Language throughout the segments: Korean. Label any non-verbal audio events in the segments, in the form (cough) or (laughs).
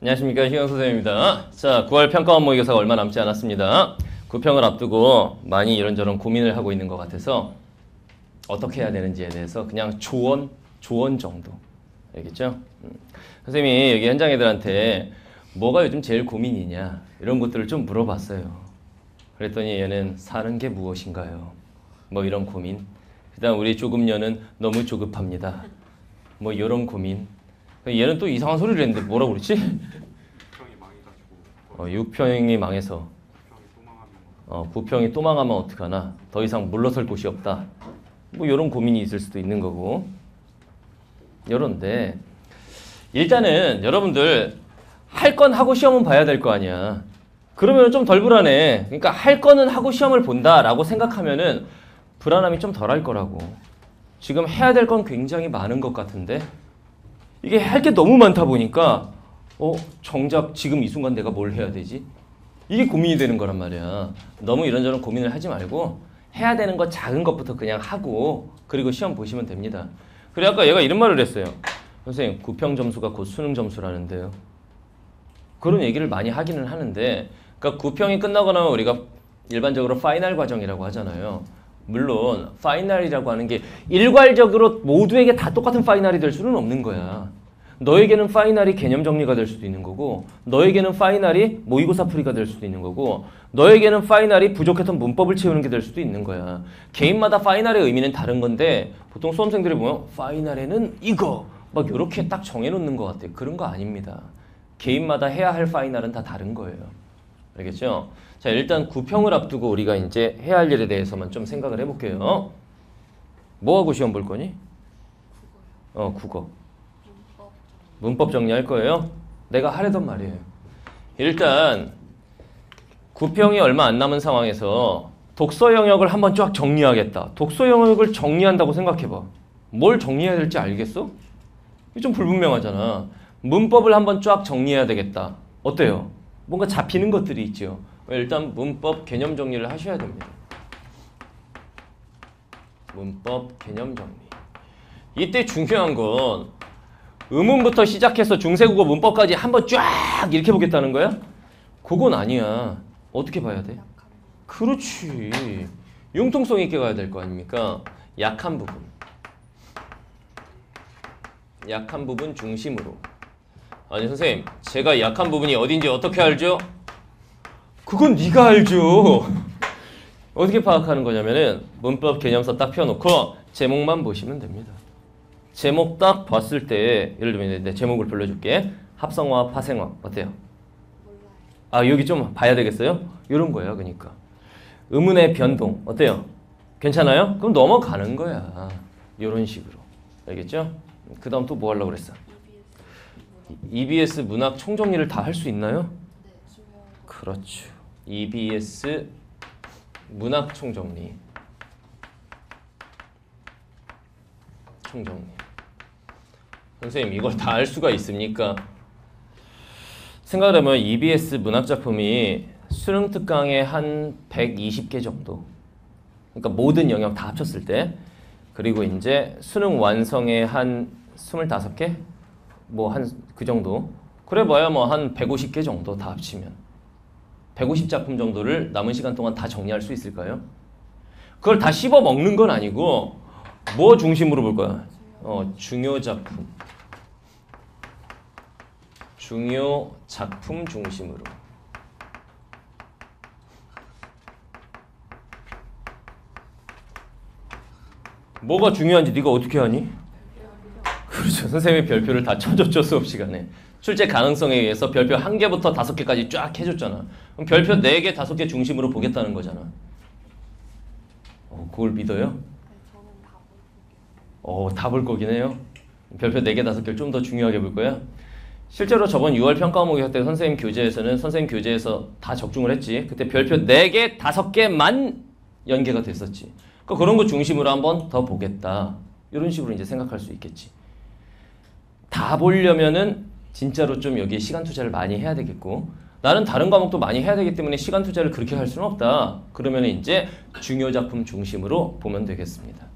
안녕하십니까 희영 선생님입니다. 자, 9월 평가원 모의고사가 얼마 남지 않았습니다. 구평을 앞두고 많이 이런저런 고민을 하고 있는 것 같아서 어떻게 해야 되는지에 대해서 그냥 조언, 조언 정도. 알겠죠? 음. 선생님이 여기 현장 애들한테 뭐가 요즘 제일 고민이냐 이런 것들을 좀 물어봤어요. 그랬더니 얘는 사는 게 무엇인가요? 뭐 이런 고민. 그다음 우리 조금녀는 너무 조급합니다. 뭐 이런 고민. 얘는 또 이상한 소리를 했는데 뭐라고 그랬지? 평이 (laughs) 망해가지고. 어, 6평이 망해서. 평이 또 망하면 어, 9평이 또 망하면 어떡하나? 더 이상 물러설 곳이 없다. 뭐 이런 고민이 있을 수도 있는 거고. 이런데 일단은 여러분들 할 건 하고 시험은 봐야 될 거 아니야. 그러면 좀 덜 불안해. 그러니까 할 거는 하고 시험을 본다 라고 생각하면은 불안함이 좀 덜 할 거라고. 지금 해야 될 건 굉장히 많은 것 같은데 이게 할 게 너무 많다 보니까 어 정작 지금 이 순간 내가 뭘 해야 되지? 이게 고민이 되는 거란 말이야. 너무 이런저런 고민을 하지 말고 해야 되는 거 작은 것부터 그냥 하고 그리고 시험 보시면 됩니다. 그래 아까 얘가 이런 말을 했어요. 선생님 구평 점수가 곧 수능 점수라는데요. 그런 얘기를 많이 하기는 하는데 그러니까 구평이 끝나고 나면 우리가 일반적으로 파이널 과정이라고 하잖아요. 물론 파이널이라고 하는 게 일괄적으로 모두에게 다 똑같은 파이널이 될 수는 없는 거야. 너에게는 파이널이 개념 정리가 될 수도 있는 거고 너에게는 파이널이 모의고사 풀이가 될 수도 있는 거고 너에게는 파이널이 부족했던 문법을 채우는 게 될 수도 있는 거야. 개인마다 파이널의 의미는 다른 건데 보통 수험생들이 보면 파이널에는 이거 막 이렇게 딱 정해놓는 것 같아. 그런 거 아닙니다. 개인마다 해야 할 파이널은 다 다른 거예요. 알겠죠? 자 일단 구평을 앞두고 우리가 이제 해야 할 일에 대해서만 좀 생각을 해볼게요. 뭐 하고 시험 볼 거니? 어 국어. 문법 정리할 거예요. 내가 하려던 말이에요. 일단 구평이 얼마 안 남은 상황에서 독서 영역을 한번 쫙 정리하겠다. 독서 영역을 정리한다고 생각해봐. 뭘 정리해야 될지 알겠어? 좀 불분명하잖아. 문법을 한번 쫙 정리해야 되겠다. 어때요? 뭔가 잡히는 것들이 있죠. 일단 문법 개념 정리를 하셔야 됩니다. 문법 개념 정리. 이때 중요한 건 의문부터 시작해서 중세국어 문법까지 한번 쫙 이렇게 보겠다는 거야? 그건 아니야. 어떻게 봐야 돼? 그렇지. 융통성 있게 가야 될 거 아닙니까? 약한 부분. 약한 부분 중심으로. 아니 선생님, 제가 약한 부분이 어딘지 어떻게 알죠? 그건 네가 알죠. 어떻게 파악하는 거냐면은 문법 개념서 딱 펴놓고 제목만 보시면 됩니다. 제목 딱 봤을 때 예를 들면 내 제목을 불러줄게. 합성화, 파생화 어때요? 아 여기 좀 봐야 되겠어요? 이런 거예요, 그러니까 의문의 변동 어때요? 괜찮아요? 그럼 넘어가는 거야. 이런 식으로 알겠죠? 그 다음 또 뭐 하려고 그랬어? EBS 문학 총정리를 다 할 수 있나요? 그렇죠. EBS 문학 총정리. 총정리. 선생님 이걸 다 알 수가 있습니까? 생각을 해보면 EBS 문학 작품이 수능 특강에 한 120개 정도. 그러니까 모든 영역 다 합쳤을 때 그리고 이제 수능 완성에 한 25개 뭐 한 그 정도. 그래 봐야 뭐 한 150개 정도 다 합치면 150작품 정도를 남은 시간 동안 다 정리할 수 있을까요? 그걸 다 씹어 먹는 건 아니고 뭐 중심으로 볼 거야? 어, 중요 작품. 중요 작품 중심으로. 뭐가 중요한지 네가 어떻게 하니? 그렇죠. 선생님이 별표를 다 쳐줬죠 수업 시간에. 출제 가능성에 의해서 별표 한 개부터 다섯 개까지 쫙 해줬잖아. 그럼 별표 네 개, 다섯 개 중심으로 보겠다는 거잖아. 어, 그걸 믿어요? 어, 다 볼 거긴 해요. 별표 4개, 5개를 좀 더 중요하게 볼 거야. 실제로 저번 6월 평가 모의고사 때 선생님 교재에서는 선생님 교재에서 다 적중을 했지. 그때 별표 4개, 5개만 연계가 됐었지. 그러니까 그런 거 중심으로 한번 더 보겠다. 이런 식으로 이제 생각할 수 있겠지. 다 보려면은 진짜로 좀 여기에 시간 투자를 많이 해야 되겠고 나는 다른 과목도 많이 해야 되기 때문에 시간 투자를 그렇게 할 수는 없다. 그러면 이제 중요 작품 중심으로 보면 되겠습니다.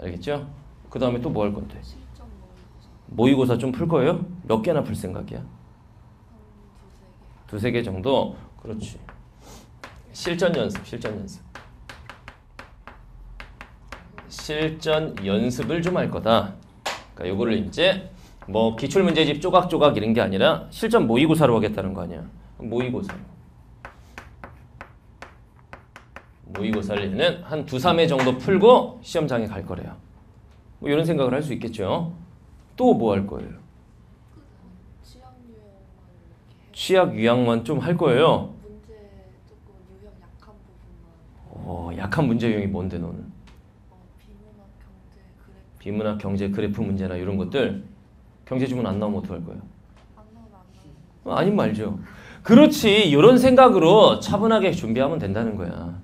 알겠죠? 그 다음에 또 뭐 할 건데? 모의고사 좀 풀 거예요? 몇 개나 풀 생각이야? 두세 개 정도 그렇지 실전 연습 실전 연습 실전 연습을 좀 할 거다 그러니까 요거를 이제 뭐 기출 문제집 조각조각 이런 게 아니라 실전 모의고사로 하겠다는 거 아니야 모의고사 모의고사를 한 두, 삼 회 정도 풀고 시험장에 갈 거래요. 뭐 이런 생각을 할 수 있겠죠. 또 뭐 할 거예요. 취약 유형만 좀 할 거예요. 문제 조금 유형 약한 부분만 어, 약한 문제 유형이 뭔데 너는? 어, 비문학 경제 그래프 비문학 경제 그래프 문제나 이런 것들? 경제 지문 안 나오면 어떡할 거예요? 안 나오면 안 나오는 어, 아닌 말죠. 그렇지. 이런 생각으로 차분하게 준비하면 된다는 거야.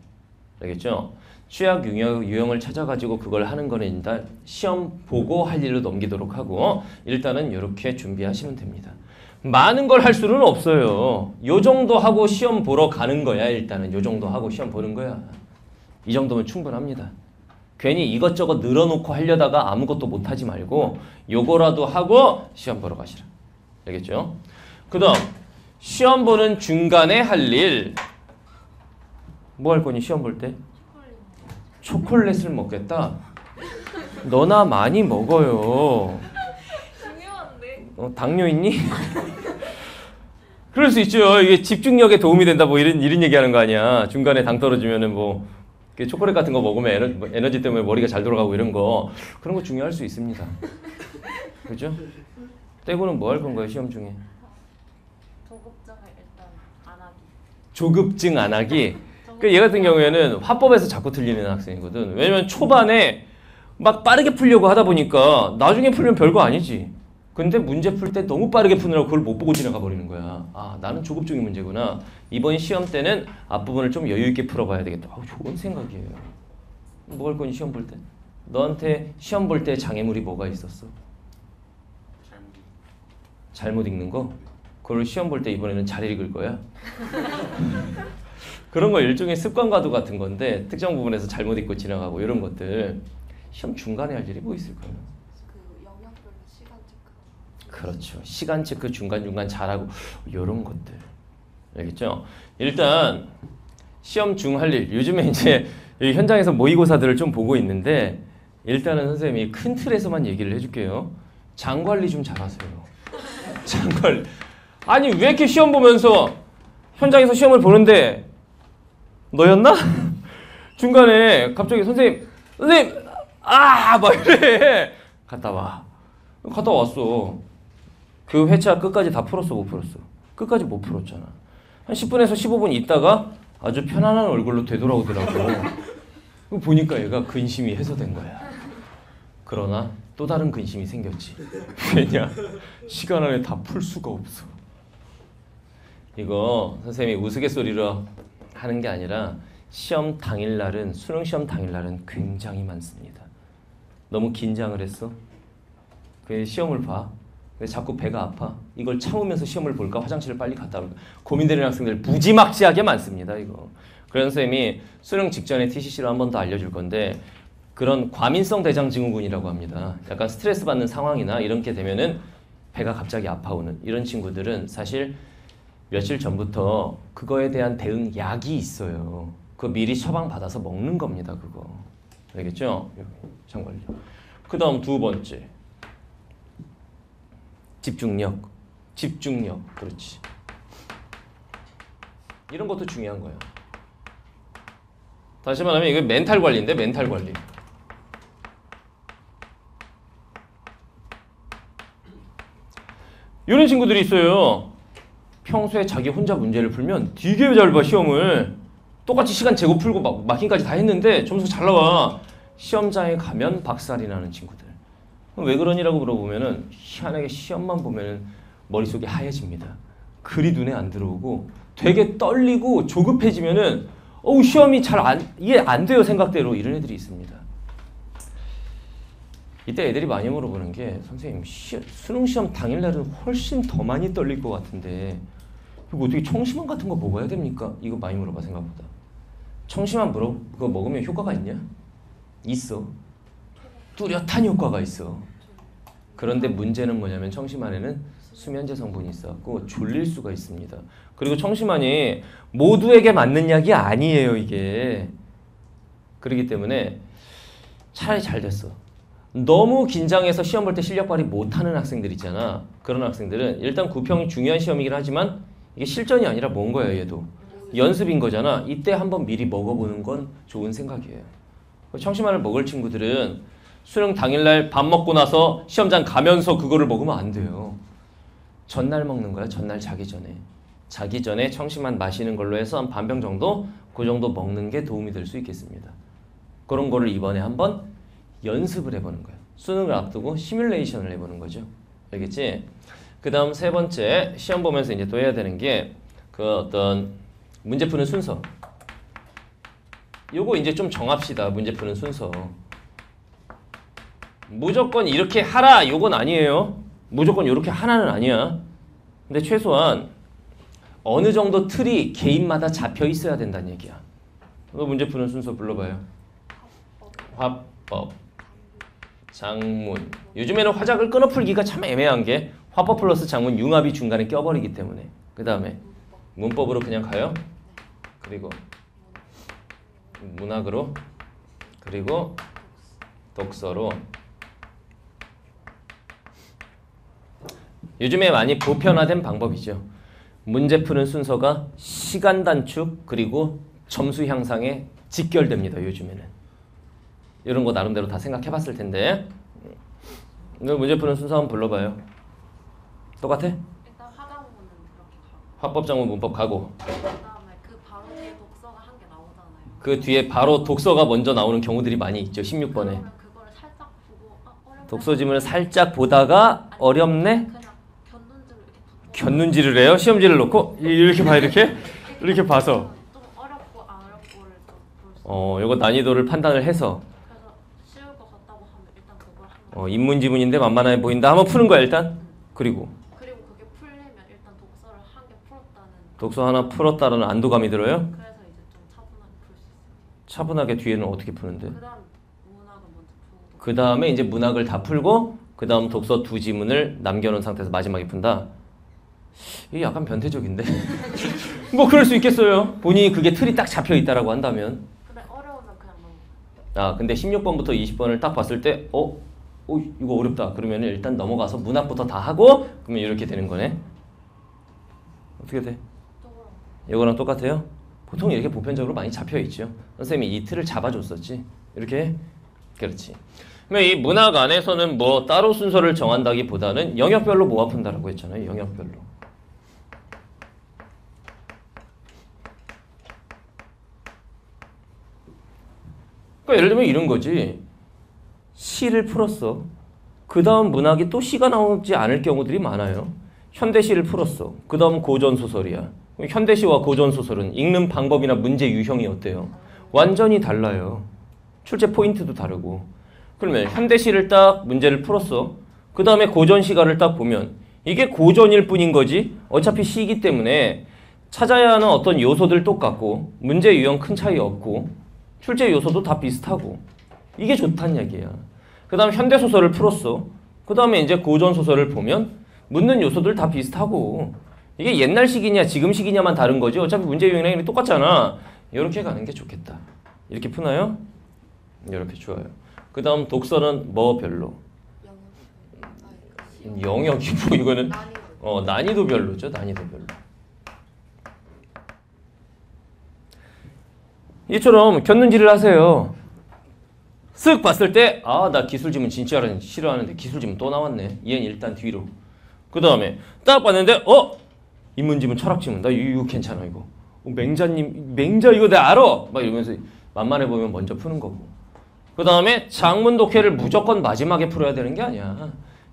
알겠죠? 취약 유형, 유형을 찾아가지고 그걸 하는 거는 일단 시험 보고 할 일로 넘기도록 하고 일단은 이렇게 준비하시면 됩니다. 많은 걸 할 수는 없어요. 요 정도 하고 시험 보러 가는 거야. 일단은 요 정도 하고 시험 보는 거야. 이 정도면 충분합니다. 괜히 이것저것 늘어놓고 하려다가 아무것도 못하지 말고 요거라도 하고 시험 보러 가시라. 알겠죠? 그 다음 시험 보는 중간에 할 일 뭐 할 거니 시험 볼 때? 초콜릿을 먹겠다? 너나 많이 먹어요 중요한데 어, 당뇨 있니? (laughs) 그럴 수 있죠 이게 집중력에 도움이 된다 뭐 이런, 이런 얘기하는 거 아니야 중간에 당 떨어지면은 뭐 초콜릿 같은 거 먹으면 에너, 뭐 에너지 때문에 머리가 잘 돌아가고 이런 거 그런 거 중요할 수 있습니다 그죠? 떼고는 뭐 할 건가요 시험 중에? 조급장을 일단 안 하기 조급증 안 하기. 그얘 같은 경우에는 화법에서 자꾸 틀리는 학생이거든. 왜냐면 초반에 막 빠르게 풀려고 하다 보니까 나중에 풀면 별거 아니지. 근데 문제 풀 때 너무 빠르게 푸느라고 그걸 못 보고 지나가 버리는 거야. 아, 나는 조급증이 문제구나. 이번 시험 때는 앞부분을 좀 여유 있게 풀어봐야 되겠다. 아, 좋은 생각이에요. 뭐할 거니 시험 볼 때? 너한테 시험 볼 때 장애물이 뭐가 있었어? 잘못 잘못 읽는 거? 그걸 시험 볼 때 이번에는 잘 읽을 거야? 그런 거 일종의 습관과도 같은 건데 특정 부분에서 잘못 읽고 지나가고 이런 것들 시험 중간에 할 일이 뭐 있을까요? 그 영역별로 시간 체크 그렇죠. 시간 체크 중간 중간 잘하고 이런 것들 알겠죠? 일단 시험 중 할 일 요즘에 이제 이 현장에서 모의고사들을 좀 보고 있는데 일단은 선생님이 큰 틀에서만 얘기를 해줄게요. 장 관리 좀 잘하세요. 장 관리. 아니 왜 이렇게 시험 보면서 현장에서 시험을 보는데 너였나? (laughs) 중간에 갑자기 선생님 선생님 아 막 이래. 갔다 와. 갔다 왔어. 그 회차 끝까지 다 풀었어 못 풀었어? 끝까지 못 풀었잖아. 한 10분에서 15분 있다가 아주 편안한 얼굴로 되돌아오더라고. 보니까 얘가 근심이 해소된 거야. 그러나 또 다른 근심이 생겼지. 왜냐? 시간 안에 다 풀 수가 없어 이거 선생님이 우스갯소리로 하는 게 아니라 시험 당일 날은 수능 시험 당일 날은 굉장히 많습니다. 너무 긴장을 했어. 그 시험을 봐. 자꾸 배가 아파? 이걸 참으면서 시험을 볼까? 화장실을 빨리 갔다 올까? 고민되는 학생들 무지막지하게 많습니다 이거. 그래서 선생님이 수능 직전에 TCC로 한 번 더 알려줄 건데 그런 과민성 대장 증후군이라고 합니다. 약간 스트레스 받는 상황이나 이런 게 되면은 배가 갑자기 아파오는 이런 친구들은 사실 며칠 전부터 그거에 대한 대응 약이 있어요. 그거 미리 처방 받아서 먹는 겁니다 그거. 알겠죠? 참관리 그 다음 두 번째. 집중력. 집중력. 그렇지. 이런 것도 중요한 거예요. 다시 말하면 이게 멘탈 관리인데 멘탈 관리. 이런 친구들이 있어요 평소에 자기 혼자 문제를 풀면 되게 잘 봐 시험을 똑같이 시간 재고 풀고 막 마킹까지 다 했는데 점수 잘 나와 시험장에 가면 박살이 나는 친구들 왜 그러니라고 물어보면은 희한하게 시험만 보면은 머릿속이 하얘집니다. 글이 눈에 안 들어오고 되게 떨리고 조급해지면은 어우 시험이 잘 안 이해 안 돼요 생각대로 이런 애들이 있습니다. 이때 애들이 많이 물어보는 게 선생님 시, 수능 시험 당일날은 훨씬 더 많이 떨릴 것 같은데 이거 어떻게 청심환 같은 거 먹어야 됩니까? 이거 많이 물어봐 생각보다. 청심환 물어 그거 먹으면 효과가 있냐? 있어. 뚜렷한 효과가 있어. 그런데 문제는 뭐냐면 청심환에는 수면제 성분이 있어갖고 졸릴 수가 있습니다. 그리고 청심환이 모두에게 맞는 약이 아니에요 이게. 그렇기 때문에 차라리 잘 됐어. 너무 긴장해서 시험 볼 때 실력 발휘 못하는 학생들 있잖아. 그런 학생들은 일단 구평이 중요한 시험이긴 하지만 이게 실전이 아니라 뭔 거야 얘도. 연습인 거잖아. 이때 한번 미리 먹어보는 건 좋은 생각이에요. 청심환을 먹을 친구들은 수능 당일날 밥 먹고 나서 시험장 가면서 그거를 먹으면 안 돼요. 전날 먹는 거야. 전날 자기 전에. 자기 전에 청심환 마시는 걸로 해서 한 반병 정도 그 정도 먹는 게 도움이 될 수 있겠습니다. 그런 거를 이번에 한번 연습을 해보는 거예요. 수능을 앞두고 시뮬레이션을 해보는 거죠. 알겠지? 그 다음 세 번째 시험 보면서 이제 또 해야 되는 게 그 어떤 문제 푸는 순서. 요거 이제 좀 정합시다. 문제 푸는 순서. 무조건 이렇게 하라 요건 아니에요. 무조건 이렇게 하나는 아니야. 근데 최소한 어느 정도 틀이 개인마다 잡혀 있어야 된다는 얘기야. 너 문제 푸는 순서 불러봐요. 화법, 장문. 요즘에는 화작을 끊어 풀기가 참 애매한 게 화법 플러스 장문 융합이 중간에 껴버리기 때문에. 그 다음에 문법으로 그냥 가요. 그리고 문학으로 그리고 독서로 요즘에 많이 보편화된 방법이죠. 문제 푸는 순서가 시간 단축 그리고 점수 향상에 직결됩니다. 요즘에는 이런 거 나름대로 다 생각해 봤을 텐데 이거 문제 푸는 순서 한번 불러봐요. 똑같아? 일단 화강문은 그렇게 가고 화법, 장문, 문법 가고 그다음에 그 바로 뒤에 독서가 한 개 나오잖아요. 그 뒤에 바로 독서가 먼저 나오는 경우들이 많이 있죠. 16번에 그러면 그거를 살짝 보고 아 어렵네. 독서 지문을 살짝 보다가 어렵네 그냥 견눈질을 이렇게 붙여. 견눈질을 해요. 시험지를 놓고 이렇게 봐 이렇게 이렇게 봐서 좀 어렵고 안 어렵고를 좀볼수 어 이거 난이도를 판단을 해서 그래서 쉬울 것 같다고 하면 일단 그걸 하면 어, 인문 지문인데 만만해 보인다. 한번 푸는 거야 일단. 그리고 그리고 그게 풀리면 일단 독서를 한 개 풀었다는 독서 하나 풀었다라는 안도감이 들어요. 그래서 이제 좀 차분하게 풀 수 있어요. 차분하게 뒤에는 어떻게 푸는데? 그다음 문학을 먼저 풀고 그 다음에 이제 문학을 다 풀고 그 다음 독서 두 지문을 남겨놓은 상태에서 마지막에 푼다. 이게 약간 변태적인데. (laughs) 뭐 그럴 수 있겠어요. 본인이 그게 틀이 딱 잡혀 있다라고 한다면. 근데 어려우면 그냥 뭐아 근데 16번부터 20번을 딱 봤을 때 어? 어 이거 어렵다. 그러면 일단 넘어가서 문학부터 다 하고 그러면 이렇게 되는 거네. 어떻게 돼? 이거랑 똑같아요? 보통 이렇게 보편적으로 많이 잡혀 있죠. 선생님이 이 틀을 잡아줬었지. 이렇게 그렇지. 그러면 이 문학 안에서는 뭐 따로 순서를 정한다기보다는 영역별로 모아 푼다라고 했잖아요. 영역별로. 그러니까 예를 들면 이런 거지. 시를 풀었어. 그 다음 문학이 또 시가 나오지 않을 경우들이 많아요. 현대시를 풀었어. 그 다음 고전소설이야. 현대시와 고전소설은 읽는 방법이나 문제 유형이 어때요? 완전히 달라요. 출제 포인트도 다르고. 그러면 현대시를 딱 문제를 풀었어. 그 다음에 고전시가를 딱 보면 이게 고전일 뿐인 거지. 어차피 시이기 때문에 찾아야 하는 어떤 요소들 똑같고 문제 유형 큰 차이 없고 출제 요소도 다 비슷하고 이게 좋다는 얘기야. 그 다음 현대소설을 풀었어. 그 다음에 이제 고전소설을 보면 묻는 요소들 다 비슷하고 이게 옛날 시기냐 지금 시기냐만 다른 거지 어차피 문제 유형이 똑같잖아. 이렇게 가는 게 좋겠다. 이렇게 푸나요? 이렇게 좋아요. 그 다음 독서는 뭐 별로? 영어 영역이 뭐 이거는 난이도 어, 난이도 별로죠. 난이도 별로. 이처럼 견눈질을 하세요. 쓱 봤을 때, 아, 나 기술지문 진짜 싫어하는데 기술지문 또 나왔네. 얘는 일단 뒤로. 그 다음에 딱 봤는데, 어? 인문지문, 철학지문. 나 이거, 괜찮아, 이거. 어, 맹자님, 맹자 이거 내가 알아! 막 이러면서 만만해 보면 먼저 푸는 거고. 그 다음에 장문 독해를 무조건 마지막에 풀어야 되는 게 아니야.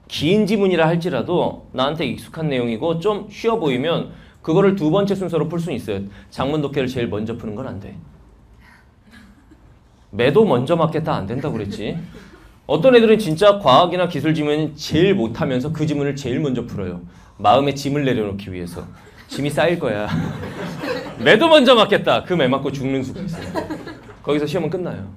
긴 지문이라 할지라도 나한테 익숙한 내용이고 좀 쉬워 보이면 그거를 두 번째 순서로 풀 수는 있어요. 장문 독해를 제일 먼저 푸는 건 안 돼. 매도 먼저 맞겠다 안 된다고 그랬지. 어떤 애들은 진짜 과학이나 기술 지문 제일 못하면서 그 지문을 제일 먼저 풀어요. 마음에 짐을 내려놓기 위해서. 짐이 쌓일 거야. 매도 먼저 맞겠다. 그 매 맞고 죽는 수가 있어요. 거기서 시험은 끝나요.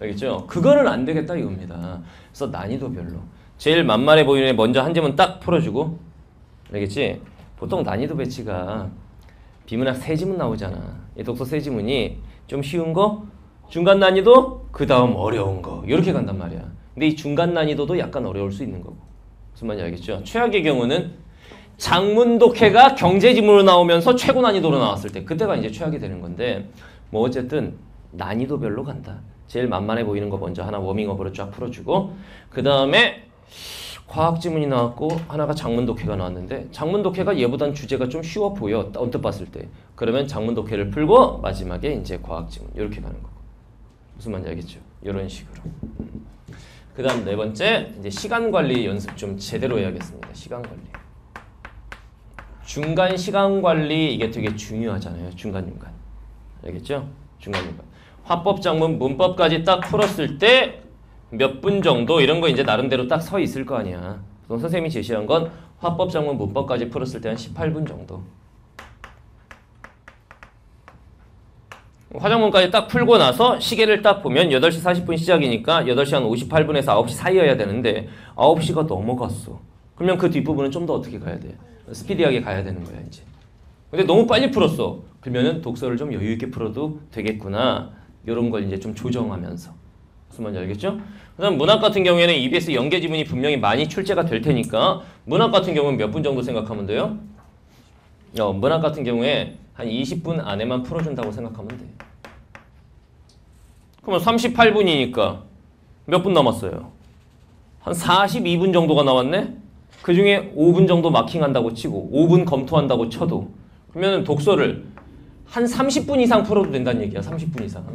알겠죠? 그거는 안 되겠다 이겁니다. 그래서 난이도 별로. 제일 만만해 보이는 애 먼저 한 지문 딱 풀어주고 알겠지? 보통 난이도 배치가 비문학 세 지문 나오잖아. 이 독서 세 지문이 좀 쉬운 거, 중간 난이도, 그 다음 어려운 거 이렇게 간단 말이야. 근데 이 중간 난이도도 약간 어려울 수 있는 거고. 무슨 말인지 알겠죠? 최악의 경우는 장문 독해가 경제 지문으로 나오면서 최고 난이도로 나왔을 때 그때가 이제 최악이 되는 건데 뭐 어쨌든 난이도별로 간다. 제일 만만해 보이는 거 먼저 하나 워밍업으로 쫙 풀어주고 그 다음에 과학 지문이 나왔고 하나가 장문 독해가 나왔는데 장문 독해가 얘보단 주제가 좀 쉬워 보여 언뜻 봤을 때 그러면 장문 독해를 풀고 마지막에 이제 과학 지문 이렇게 가는 거고 무슨 말인지 알겠죠? 이런 식으로. 그 다음 네 번째 이제 시간 관리 연습 좀 제대로 해야겠습니다. 시간 관리. 중간 시간 관리 이게 되게 중요하잖아요. 중간 중간. 알겠죠? 중간 중간. 화법 장문 문법까지 딱 풀었을 때 몇 분 정도 이런 거 이제 나름대로 딱 서 있을 거 아니야. 그럼 선생님이 제시한 건 화법 장문 문법까지 풀었을 때 한 18분 정도. 화장문까지 딱 풀고 나서 시계를 딱 보면 8시 40분 시작이니까 8시 한 58분에서 9시 사이여야 되는데 9시가 넘어갔어. 그러면 그 뒷부분은 좀 더 어떻게 가야 돼? 스피디하게 가야 되는 거야, 이제. 근데 너무 빨리 풀었어. 그러면은 독서를 좀 여유 있게 풀어도 되겠구나. 이런 걸 이제 좀 조정하면서. 무슨 말인지 알겠죠? 그다음 문학 같은 경우에는 EBS 연계 지문이 분명히 많이 출제가 될 테니까 문학 같은 경우는 몇 분 정도 생각하면 돼요? 어, 문학 같은 경우에 한 20분 안에만 풀어준다고 생각하면 돼. 그러면 38분이니까 몇 분 남았어요? 한 42분 정도가 남았네? 그 중에 5분 정도 마킹한다고 치고 5분 검토한다고 쳐도 그러면 독서를 한 30분 이상 풀어도 된다는 얘기야. 30분 이상.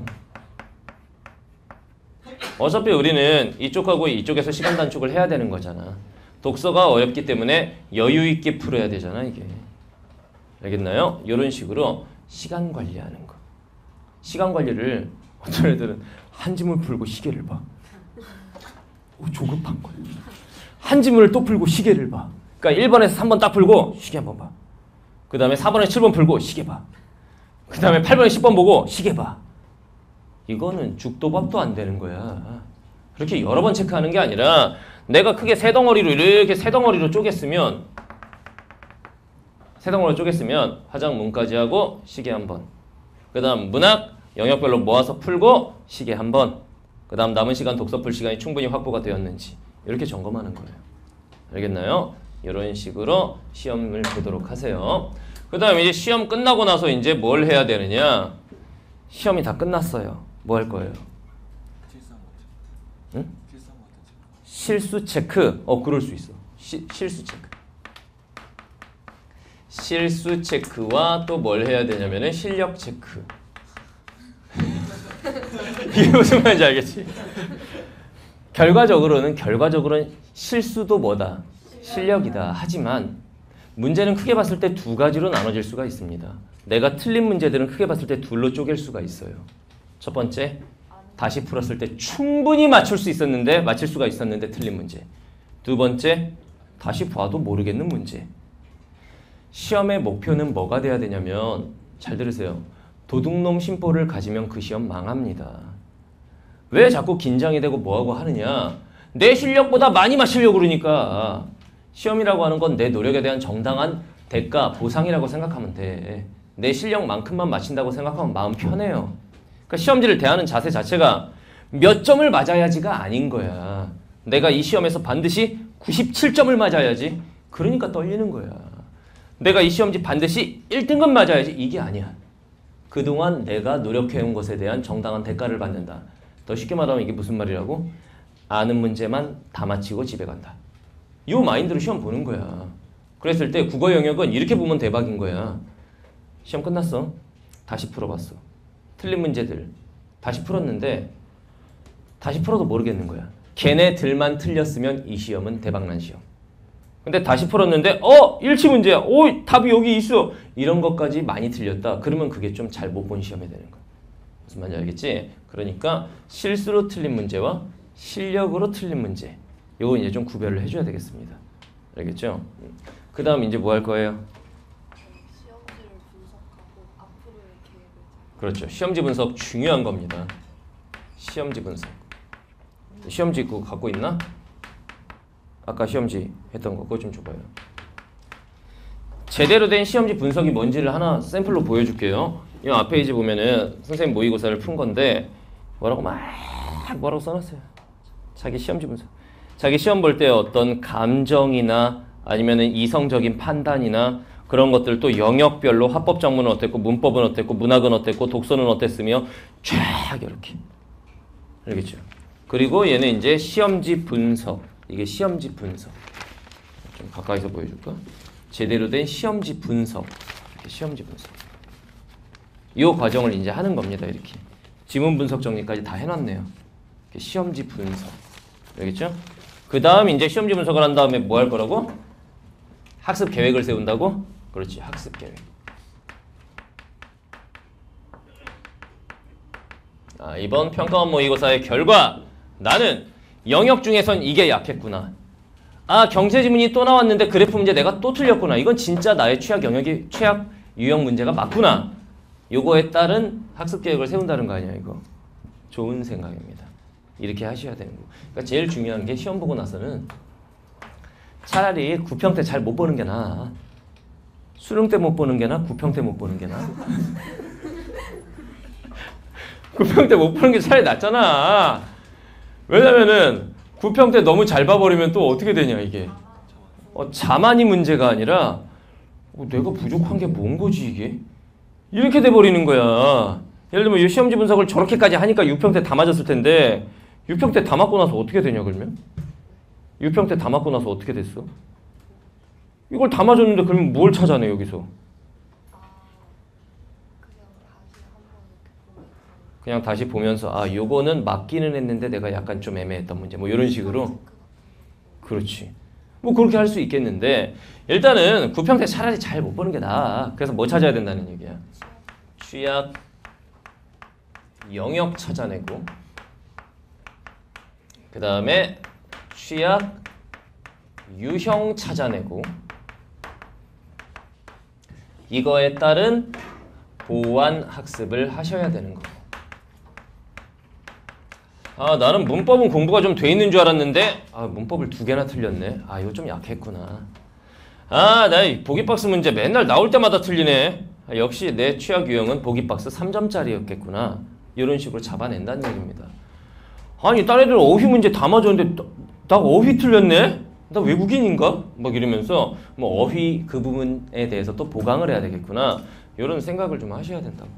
어차피 우리는 이쪽하고 이쪽에서 시간 단축을 해야 되는 거잖아. 독서가 어렵기 때문에 여유 있게 풀어야 되잖아, 이게. 알겠나요? 이런 식으로 시간 관리하는 거. 시간 관리를 어떤 애들은 한 지문 풀고 시계를 봐. 오, 조급한 거야. 한 지문을 또 풀고 시계를 봐. 그러니까 1번에서 3번 딱 풀고 시계 한번 봐. 그 다음에 4번에 7번 풀고 시계 봐. 그 다음에 8번에 10번 보고 시계 봐. 이거는 죽도 밥도 안 되는 거야. 그렇게 여러 번 체크하는 게 아니라 내가 크게 세 덩어리로 이렇게 세 덩어리로 쪼갰으면 세 덩어리로 쪼갰으면 화장문까지 하고 시계 한 번. 그 다음 문학 영역별로 모아서 풀고 시계 한 번. 그 다음 남은 시간 독서 풀 시간이 충분히 확보가 되었는지 이렇게 점검하는 거예요. 알겠나요? 이런 식으로 시험을 보도록 하세요. 그 다음 이제 시험 끝나고 나서 이제 뭘 해야 되느냐? 시험이 다 끝났어요. 뭐 할 거예요? 응? 실수 체크. 어, 그럴 수 있어. 시, 실수 체크. 실수 체크와 또 뭘 해야 되냐면은 실력 체크. (laughs) 이게 무슨 말인지 알겠지? 결과적으로는 결과적으로는 실수도 뭐다? 실력이다. 하지만 문제는 크게 봤을 때 두 가지로 나눠질 수가 있습니다. 내가 틀린 문제들은 크게 봤을 때 둘로 쪼갤 수가 있어요. 첫 번째, 다시 풀었을 때 충분히 맞출 수 있었는데 맞힐 수가 있었는데 틀린 문제. 두 번째, 다시 봐도 모르겠는 문제. 시험의 목표는 뭐가 돼야 되냐면 잘 들으세요. 도둑놈 심보를 가지면 그 시험 망합니다. 왜 자꾸 긴장이 되고 뭐하고 하느냐? 내 실력보다 많이 맞추려고 그러니까 시험이라고 하는 건 내 노력에 대한 정당한 대가, 보상이라고 생각하면 돼. 내 실력만큼만 맞힌다고 생각하면 마음 편해요. 그러니까 시험지를 대하는 자세 자체가 몇 점을 맞아야지가 아닌 거야. 내가 이 시험에서 반드시 97점을 맞아야지. 그러니까 떨리는 거야. 내가 이 시험지 반드시 1등급 맞아야지. 이게 아니야. 그동안 내가 노력해온 것에 대한 정당한 대가를 받는다. 더 쉽게 말하면 이게 무슨 말이라고? 아는 문제만 다 맞히고 집에 간다. 이 마인드로 시험 보는 거야. 그랬을 때 국어 영역은 이렇게 보면 대박인 거야. 시험 끝났어. 다시 풀어봤어. 틀린 문제들 다시 풀었는데 다시 풀어도 모르겠는 거야. 걔네들만 틀렸으면 이 시험은 대박난 시험. 근데 다시 풀었는데 어 일치 문제야. 오 답이 여기 있어. 이런 것까지 많이 틀렸다. 그러면 그게 좀 잘 못 본 시험이 되는 거야. 무슨 말인지 알겠지? 그러니까 실수로 틀린 문제와 실력으로 틀린 문제. 요거 이제 좀 구별을 해줘야 되겠습니다. 알겠죠? 그 다음 이제 뭐 할 거예요? 그렇죠. 시험지 분석 중요한 겁니다. 시험지 분석. 시험지 그거 갖고 있나? 아까 시험지 했던 거 그거 좀 줘봐요. 제대로 된 시험지 분석이 뭔지를 하나 샘플로 보여줄게요. 이 앞에 이제 보면은 선생님 모의고사를 푼 건데 뭐라고 막 뭐라고 써놨어요. 자기 시험지 분석. 자기 시험 볼 때 어떤 감정이나 아니면은 이성적인 판단이나 그런 것들 또 영역별로 합법 정문은 어땠고 문법은 어땠고 문학은 어땠고 독서는 어땠으며 쫙 이렇게 알겠죠? 그리고 얘는 이제 시험지 분석. 이게 시험지 분석. 좀 가까이서 보여줄까? 제대로 된 시험지 분석. 시험지 분석. 이 과정을 이제 하는 겁니다. 이렇게 지문 분석 정리까지 다 해놨네요. 시험지 분석. 알겠죠? 그 다음 이제 시험지 분석을 한 다음에 뭐 할 거라고? 학습 계획을 세운다고? 그렇지, 학습 계획. 아, 이번 평가원 모의고사의 결과 나는 영역 중에선 이게 약했구나. 아 경제 지문이 또 나왔는데 그래프 문제 내가 또 틀렸구나. 이건 진짜 나의 취약 영역이 취약 유형 문제가 맞구나. 요거에 따른 학습 계획을 세운다는 거 아니야 이거. 좋은 생각입니다. 이렇게 하셔야 되는 거. 그러니까 제일 중요한 게 시험 보고 나서는 차라리 구평 때 잘 못 보는 게 나아. 수능 때 못 보는 게 나아. 구평 때 못 보는 게 나아. (laughs) 구평 때 못 보는 게 차라리 낫잖아. 왜냐면은 구평 때 너무 잘 봐버리면 또 어떻게 되냐 이게. 어, 자만이 문제가 아니라 어, 내가 부족한 게 뭔 거지 이게? 이렇게 돼버리는 거야. 예를 들면 이 시험지 분석을 저렇게까지 하니까 6평 때 다 맞았을 텐데 6평 때 다 맞고 나서 어떻게 되냐 그러면? 6평 때 다 맞고 나서 어떻게 됐어? 이걸 다 맞았는데 그러면 뭘 찾아내 여기서? 그냥 다시 보면서 아 요거는 맞기는 했는데 내가 약간 좀 애매했던 문제 뭐 이런 식으로 그렇지 뭐 그렇게 할 수 있겠는데 일단은 구평 때 차라리 잘 못 보는 게 나아 그래서 뭐 찾아야 된다는 얘기야 취약 영역 찾아내고 그 다음에 취약 유형 찾아내고 이거에 따른 보완 학습을 하셔야 되는 거. 아 나는 문법은 공부가 좀 돼 있는 줄 알았는데 아 문법을 두 개나 틀렸네. 아 이거 좀 약했구나. 아 나 보기 박스 문제 맨날 나올 때마다 틀리네. 아, 역시 내 취약 유형은 보기 박스 3점짜리였겠구나. 이런 식으로 잡아낸다는 얘기입니다. 아니 딴 애들 어휘 문제 다 맞았는데 나, 나 어휘 틀렸네? 나 외국인인가? 막 이러면서 뭐 어휘 그 부분에 대해서 또 보강을 해야 되겠구나. 이런 생각을 좀 하셔야 된다고.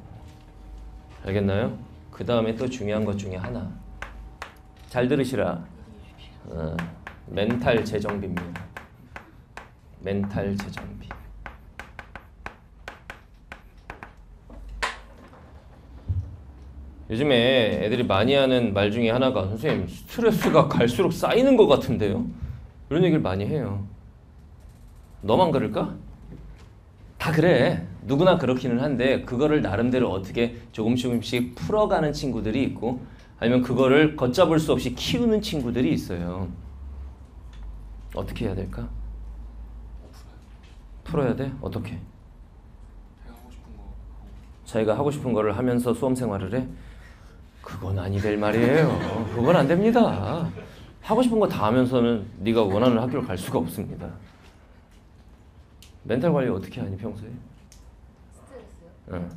알겠나요? 그 다음에 또 중요한 것 중에 하나. 잘 들으시라. 어, 멘탈 재정비입니다. 멘탈 재정비. 요즘에 애들이 많이 하는 말 중에 하나가 선생님 스트레스가 갈수록 쌓이는 것 같은데요. 이런 얘기를 많이 해요. 너만 그럴까? 다 그래. 누구나 그렇기는 한데 그거를 나름대로 어떻게 조금씩 조금씩 풀어가는 친구들이 있고 아니면 그거를 걷잡을 수 없이 키우는 친구들이 있어요. 어떻게 해야 될까? 풀어야 돼? 어떻게? 자기가 하고 싶은 거를 하면서 수험 생활을 해? 그건 아니 될 말이에요. 그건 안 됩니다. 하고 싶은 거 다 하면서는 네가 원하는 학교를 갈 수가 없습니다. 멘탈 관리 어떻게 하니 평소에? 스트레스요? 응.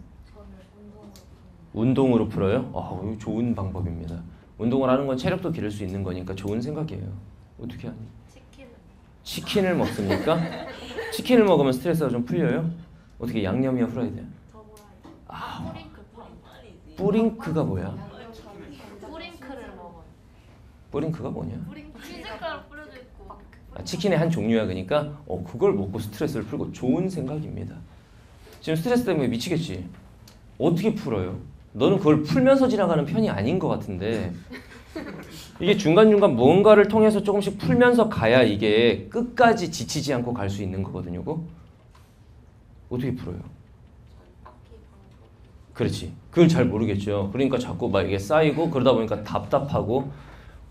운동으로 운동으로 풀어요? 아, 이거 좋은 방법입니다. 운동을 하는 건 체력도 기를 수 있는 거니까 좋은 생각이에요. 어떻게 하니? 치킨을 먹습니까? 치킨을 먹으면 스트레스가 좀 풀려요? 어떻게 양념이야? 더블라이드 아. 뿌링크가 뭐야? 뿌링클을 먹어요 뿌링크가 뭐냐? 뿌링클 치즈가루 뿌려져 있고 막 아, 치킨의 한 종류야 그러니까 어 그걸 먹고 스트레스를 풀고 좋은 생각입니다. 지금 스트레스 때문에 미치겠지. 어떻게 풀어요? 너는 그걸 풀면서 지나가는 편이 아닌 것 같은데 이게 중간중간 뭔가를 통해서 조금씩 풀면서 가야 이게 끝까지 지치지 않고 갈 수 있는 거거든요. 어떻게 풀어요? 그렇지. 그걸 잘 모르겠죠. 그러니까 자꾸 막 이게 쌓이고 그러다 보니까 답답하고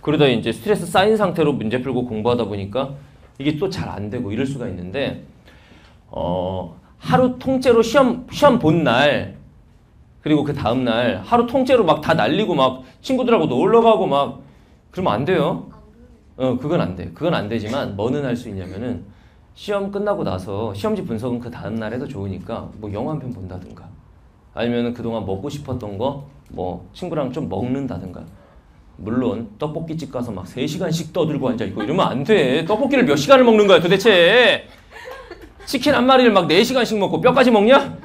그러다 이제 스트레스 쌓인 상태로 문제 풀고 공부하다 보니까 이게 또 잘 안 되고 이럴 수가 있는데 어 하루 통째로 시험 시험 본 날 그리고 그 다음 날 하루 통째로 막 다 날리고 막 친구들하고 놀러 가고 막 그러면 안 돼요. 어 그건 안 돼. 그건 안 되지만 뭐는 할 수 있냐면은 시험 끝나고 나서 시험지 분석은 그 다음 날 해도 좋으니까 뭐 영화 한 편 본다든가 아니면 그동안 먹고 싶었던 거 뭐 친구랑 좀 먹는다든가 물론 떡볶이집 가서 막 3시간씩 떠들고 앉아 있고 이러면 안 돼. 떡볶이를 몇 시간을 먹는 거야 도대체? 치킨 한 마리를 막 4시간씩 먹고 뼈까지 먹냐?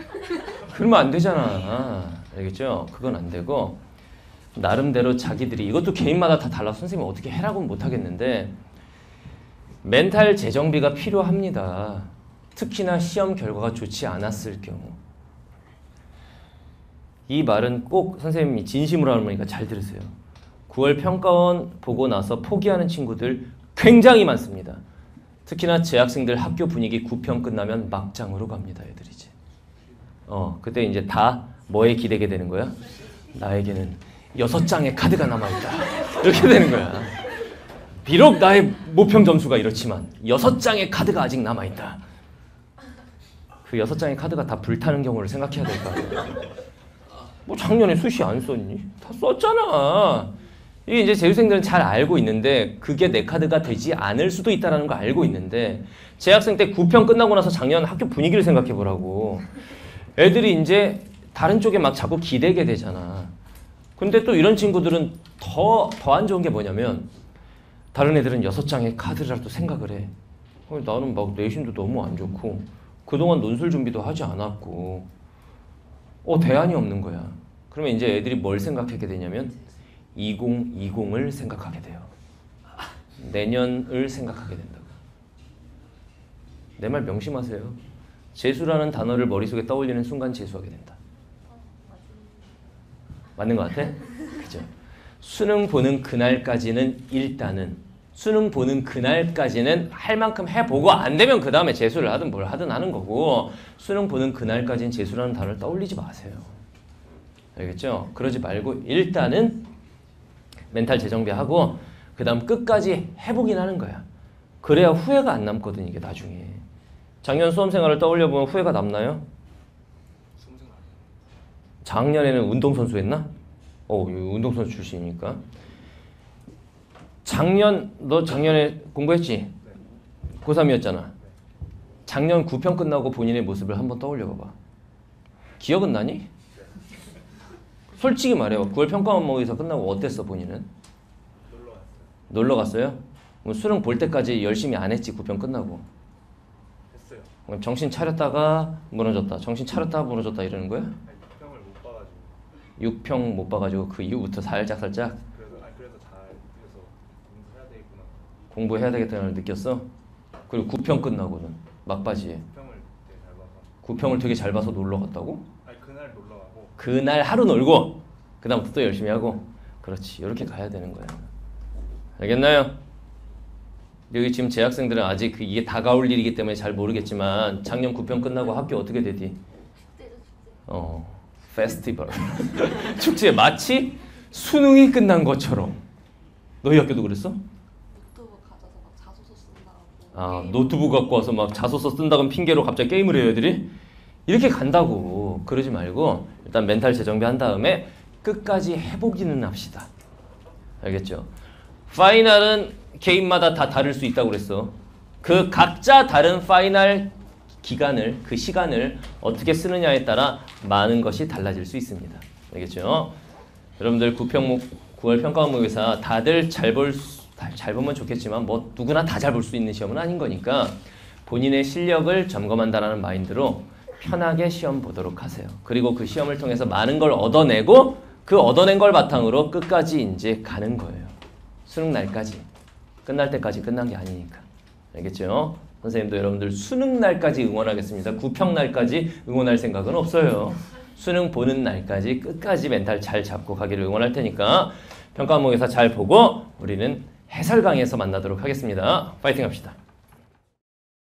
그러면 안 되잖아. 알겠죠? 그건 안 되고 나름대로 자기들이 이것도 개인마다 다 달라. 선생님이 어떻게 해라고는 못 하겠는데 멘탈 재정비가 필요합니다. 특히나 시험 결과가 좋지 않았을 경우. 이 말은 꼭 선생님이 진심으로 하는 거니까 잘 들으세요. 9월 평가원 보고 나서 포기하는 친구들 굉장히 많습니다. 특히나 재학생들 학교 분위기 9평 끝나면 막장으로 갑니다, 애들이. 어, 그때 이제 다 뭐에 기대게 되는 거야? 나에게는 여섯 장의 카드가 남아있다. 이렇게 되는 거야. 비록 나의 모평 점수가 이렇지만 여섯 장의 카드가 아직 남아있다. 그 여섯 장의 카드가 다 불타는 경우를 생각해야 될 거 아니야. 뭐 작년에 수시 안 썼니? 다 썼잖아. 이게 이제 재수생들은 잘 알고 있는데 그게 내 카드가 되지 않을 수도 있다라는 거 알고 있는데 재학생 때 9평 끝나고 나서 작년 학교 분위기를 생각해 보라고. 애들이 이제 다른 쪽에 막 자꾸 기대게 되잖아. 근데 또 이런 친구들은 더 더 안 좋은 게 뭐냐면 다른 애들은 여섯 장의 카드라도 생각을 해. 어, 나는 막 내신도 너무 안 좋고 그동안 논술 준비도 하지 않았고 어 대안이 없는 거야. 그러면 이제 애들이 뭘 생각하게 되냐면 2020을 생각하게 돼요. 내년을 생각하게 된다고. 내 말 명심하세요. 재수라는 단어를 머릿속에 떠올리는 순간 재수하게 된다. 맞는 것 같아? 그죠? 수능 보는 그날까지는 일단은 수능 보는 그날까지는 할 만큼 해보고 안 되면 그 다음에 재수를 하든 뭘 하든 하는 거고 수능 보는 그날까지는 재수라는 단어를 떠올리지 마세요. 알겠죠? 그러지 말고 일단은 멘탈 재정비하고 그 다음 끝까지 해보긴 하는 거야. 그래야 후회가 안 남거든 이게 나중에. 작년 수험 생활을 떠올려 보면 후회가 남나요? 작년에는 운동선수 했나? 어, 운동선수 출신이니까. 작년, 너 작년에 공부했지? 고3이었잖아. 작년 9평 끝나고 본인의 모습을 한번 떠올려 봐봐. 기억은 나니? 솔직히 말해봐. 9월 평가원 모의사 끝나고 어땠어, 본인은? 놀러 왔어요. 놀러 갔어요? 수능 볼 때까지 열심히 안 했지, 9평 끝나고. 그럼 정신 차렸다가 무너졌다. 정신 차렸다가 무너졌다 이러는 거야? 평을 못 봐가지고 6평 못 봐가지고 그 이후부터 살짝 살짝 그래서 아니 그래서 잘 그래서 공부해야 되겠구나. 공부해야 되겠다는 걸 느꼈어. 그리고 9평 끝나고는 막바지에 평을 되게 잘 봐서 9평을 되게 잘 봐서 놀러 갔다고? 아니 그날 놀러 가고 그날 하루 놀고 그 다음부터 또 열심히 하고 그렇지 이렇게 가야 되는 거야. 알겠나요? 여기 지금 재학생들은 아직 그 이게 다가올 일이기 때문에 잘 모르겠지만 작년 9평 끝나고 학교 어떻게 되디? 어 페스티벌 (laughs) 축제 마치 수능이 끝난 것처럼 너희 학교도 그랬어? 노트북 가져서 막 자소서 쓴다고. 아 노트북 갖고 와서 막 자소서 쓴다고 핑계로 갑자기 게임을 해요 애들이 이렇게 간다고 그러지 말고 일단 멘탈 재정비 한 다음에 끝까지 해보기는 합시다 알겠죠? 파이널은 개인마다 다 다를 수 있다고 그랬어 그 각자 다른 파이널 기간을 그 시간을 어떻게 쓰느냐에 따라 많은 것이 달라질 수 있습니다 알겠죠? 여러분들 9평 9월 평가원 모의사 다들 잘 볼 잘 보면 좋겠지만 뭐 누구나 다 잘 볼 수 있는 시험은 아닌 거니까 본인의 실력을 점검한다라는 마인드로 편하게 시험 보도록 하세요. 그리고 그 시험을 통해서 많은 걸 얻어내고 그 얻어낸 걸 바탕으로 끝까지 이제 가는 거예요. 수능 날까지 끝날 때까지 끝난 게 아니니까 알겠죠? 선생님도 여러분들 수능 날까지 응원하겠습니다. 구평 날까지 응원할 생각은 없어요. 수능 보는 날까지 끝까지 멘탈 잘 잡고 가기를 응원할 테니까 평가 항목에서 잘 보고 우리는 해설 강의에서 만나도록 하겠습니다. 파이팅 합시다.